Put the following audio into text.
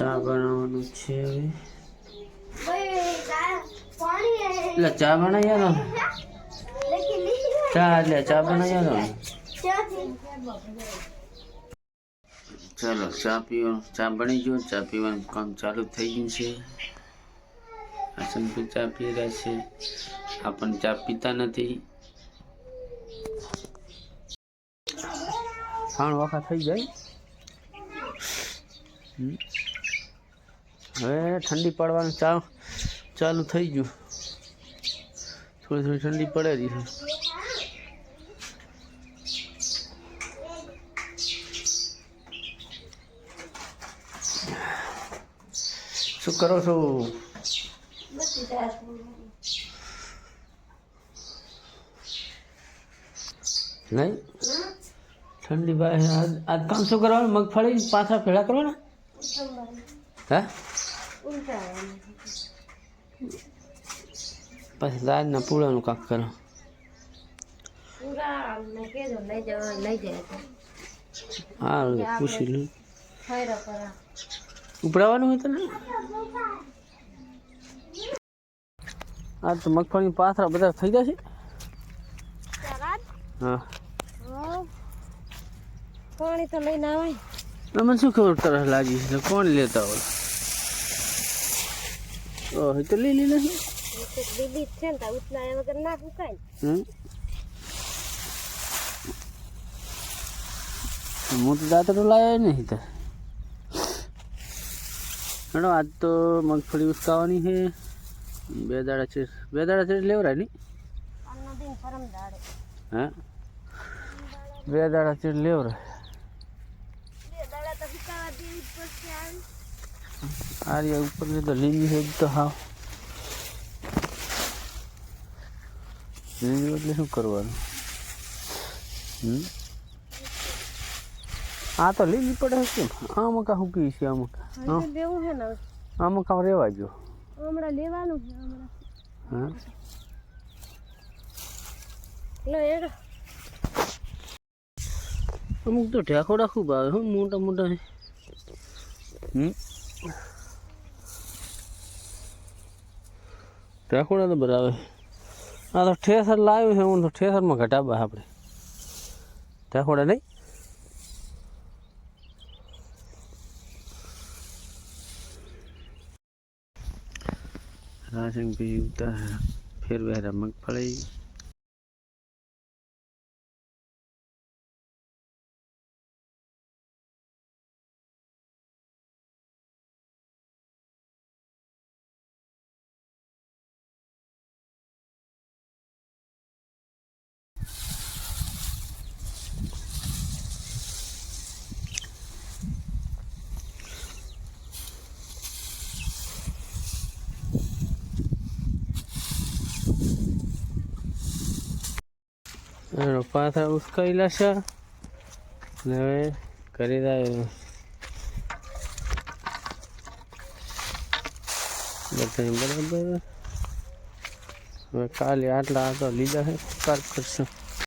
ચા બનાવવાનું છે પાણી. એટલે ચા બનાવી આલો ને. ચા એટલે ચા બનાવી આલો ચાલો ચા પીવાનું ચા બની ગયો ચા પીવાનું કામ ચાલુ થઈ ગયું છે હસનભાઈ ચા પી રહ્યા છે આપણને ચા પીતા નથી ખાણ વખત થઈ જાય હમ. હવે ઠંડી પડવાનું ચા ચાલુ થઈ ગયું. થોડી થોડી ઠંડી પડે રહી છે. શું કરો છો? નહીં? ઠંડી ભાઈ આજ આજ કામ શું કરવાનું? મગફળી પાછા ભેળા કરવાના? હે? પછી દાળના પૂળાનું કાક કરો. હા પૂછી લઉં ઉપડાવવાનું હોય તને આ તો મગફળી પાથરા બધા થઈ જશે? હા. પાણી તો લઈને આવાય. મને શું ખબર તરસ લાગી છે? કોણ લેતા હોય? ઓહ તો લીલી નહીં દીદી છે ને તા ઉતલા વગર ના ફૂકાય હમ હું તો દાંતડું લાવ્યો નહીં તો મેડમ આજ તો મગફળી ઉસકાવાની છે બે દાડા છે બે દાડા છે લેવરાય નહીં હા બે દાડા છે લેવરાય બે દાડા તો ફૂકાવા દેવી જ પડશે આવી આ રહ્યા ઉપર તો લીલી છે તો હા લીલી એટલે શું કરવાનું? આ તો લીલી પડે છે કેમ આમાં કા હુકી છે આ કા હા દેવું છે ને આમાં કામ રેવા જો હમણાં લેવાનું છે હમણાં. હા? અમુક તો ઢેકોડા ખૂબ આવે હો મોટા મોટા હમ? ઢેકોડા તો બરાબર. આ તો ઠેસર લાવ્યું છે, હું તો ઠેસરમાં ઘટાબા આપણે. ઢેકોડા નહીં? રાશન પી ઉતાર ફેરવેરા મગફળી પાછા ઉસકાઈ લેશે ને હવે કરી જાય બધા બરાબર. હવે કાલે આટલા આટલા લીધા છે. કાર કરશું.